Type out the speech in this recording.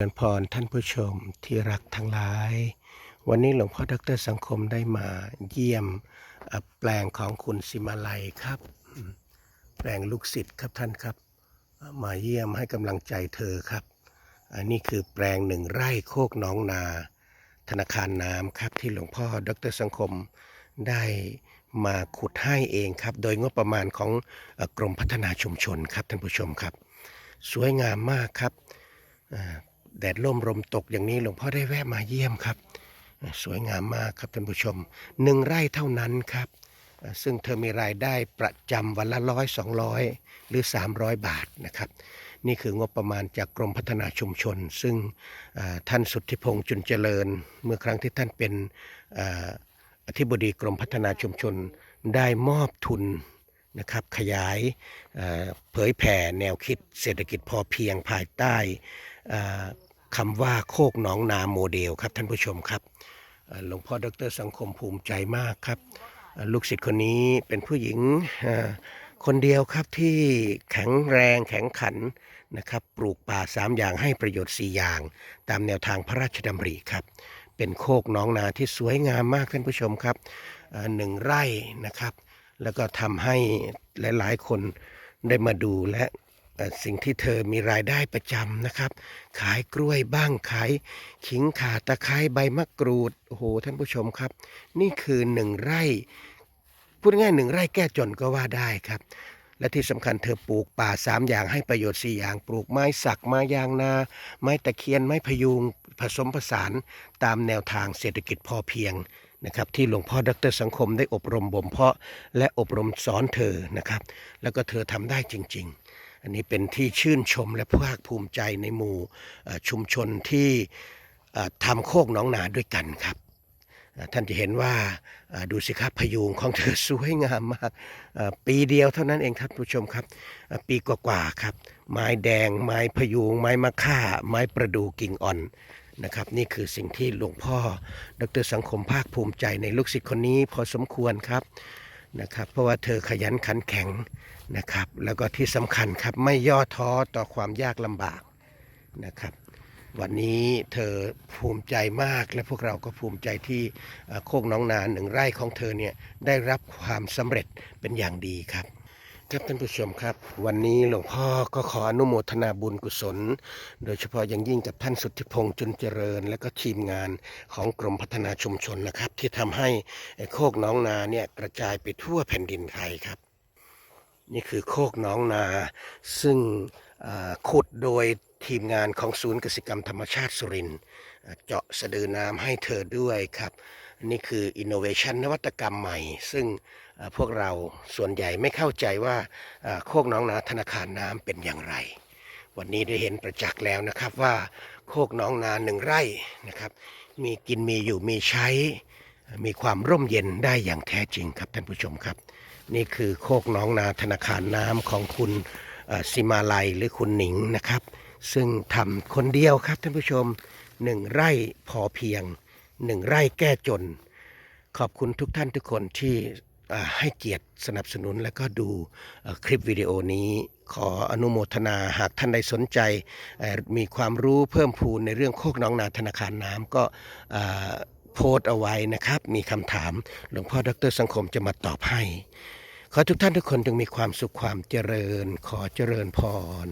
เจริญพรท่านผู้ชมที่รักทั้งหลาย วันนี้หลวงพ่อดรสังคมได้มาเยี่ยมแปลงของคุณสิมาลัยครับ แปลงลูกศิษย์ครับท่านครับ มาเยี่ยมให้กำลังใจเธอครับ อันนี้คือแปลงหนึ่งไร่โคกน้องนา ธนาคารน้ำครับที่หลวงพ่อดรสังคมได้มาขุดให้เองครับ โดยงบประมาณของกรมพัฒนาชุมชนครับท่านผู้ชมครับ สวยงามมากครับอ่า แดดร่มลมตกอย่างนี้หลวงพ่อได้แวะมาเยี่ยมครับ สวยงามมากครับท่านผู้ชมหนึ่งไร่เท่านั้นครับ ซึ่งเธอมีรายได้ประจำวันละร้อยสองร้อยหรือ 300 บาทนะครับ นี่คืองบประมาณจากกรมพัฒนาชุมชน ซึ่งท่านสุทธิพงษ์จุนเจริญ เมื่อครั้งที่ท่านเป็นอธิบดีกรมพัฒนาชุมชนได้มอบทุนนะครับขยายเผยแผ่แนวคิดเศรษฐกิจพอเพียงภายใต้อ่อ คำว่าโคกหนองนาโมเดลครับท่านผู้ชมครับหลวงพ่อดรสังคมภูมิใจมากครับ ลูกศิษย์คนนี้เป็นผู้หญิงคนเดียวครับที่แข็งแรงแข็งขันนะครับ ปลูกป่าสามอย่างให้ประโยชน์สี่อย่าง ตามแนวทางพระราชดำริครับ เป็นโคกน้องนาที่สวยงามมากท่านผู้ชมครับหนึ่งไร่นะครับ แล้วก็ทำให้หลาย ๆ คนได้มาดูและ สิ่งที่เธอมีรายได้ประจำนะครับ ขายกล้วยบ้างขายขิงข่าตะไคร้ใบมะกรูดโอ้โหท่านผู้ชมครับ นี่คือหนึ่งไร่พูดง่ายหนึ่งไร่แก้จนก็ว่าได้ครับ และที่สำคัญเธอปลูกป่าสามอย่างให้ประโยชน์สี่อย่าง ปลูกไม้สักไม้ยางนา ไม้ตะเคียนไม้พยุงผสมผสานตามแนวทางเศรษฐกิจพอเพียงนะครับที่หลวงพ่อดรสังคมได้อบรมบ่มเพาะ และอบรมสอนเธอนะครับ แล้วก็เธอทำได้จริง ๆ อันนี้เป็นที่ชื่นชมและภาคภูมิใจในหมู่ชุมชนที่ทำโคกหน้องนาด้วยกันครับ ท่านจะเห็นว่าดูสิครับพยุงของเธอสวยงามมากปีเดียวเท่านั้นเองครับผู้ชมครับ ปีกว่าๆครับ ไม้แดง ไม้พยุง ไม้มะค่า ไม้ประดูกิ่งอ่อนนะครับนี่คือสิ่งที่หลวงพ่อ ดรสังคมภาคภูมิใจในลูกศิษย์คนนี้พอสมควรครับ นะครับ เพราะว่าเธอขยันขันแข็งนะครับ แล้วก็ที่สำคัญครับไม่ย่อท้อต่อความยากลำบากนะครับ วันนี้เธอภูมิใจมากและพวกเราก็ภูมิใจที่โคกน้องนาหนึ่งไร่ของเธอเนี่ยได้รับความสำเร็จเป็นอย่างดีครับ ครับท่านผู้ชมครับ วันนี้หลวงพ่อก็ขออนุโมทนาบุญกุศล โดยเฉพาะอย่างยิ่งกับท่านสุทธิพงษ์จุนเจริญ และก็ทีมงานของกรมพัฒนาชุมชนนะครับ ที่ทำให้โคกน้องนาเนี่ยกระจายไปทั่วแผ่นดินไทยครับ นี่คือโคกน้องนา ซึ่งขุดโดยทีมงานของศูนย์กสิกรรมธรรมชาติสุรินเจาะสะดือน้ำให้เธอด้วยครับ นี่คืออินโนเวชันนวัตกรรมใหม่ ซึ่งพวกเราส่วนใหญ่ไม่เข้าใจว่าโคกน้องนาธนาคารน้ำเป็นอย่างไร วันนี้ได้เห็นประจักษ์แล้วนะครับว่าโคกน้องนาหนึ่งไร่นะครับ มีกินมีอยู่มีใช้ มีความร่มเย็นได้อย่างแท้จริงครับท่านผู้ชมครับ นี่คือโคกน้องนาธนาคารน้ำของคุณสิมาลัยหรือคุณหนิงนะครับ ซึ่งทำคนเดียวครับท่านผู้ชมหนึ่งไร่พอเพียง หนึ่งไร่แก้จน ขอบคุณทุกท่านทุกคนที่ให้เกียรติสนับสนุนและก็ดูคลิปวิดีโอนี้ ขออนุโมทนาหากท่านใดสนใจ มีความรู้เพิ่มพูนในเรื่องโคกน้องนาธนาคารน้ำก็โพสต์เอาไว้นะครับ มีคำถามหลวงพ่อดรสังคมจะมาตอบให้ ขอทุกท่านทุกคนจงมีความสุขความเจริญ ขอเจริญพร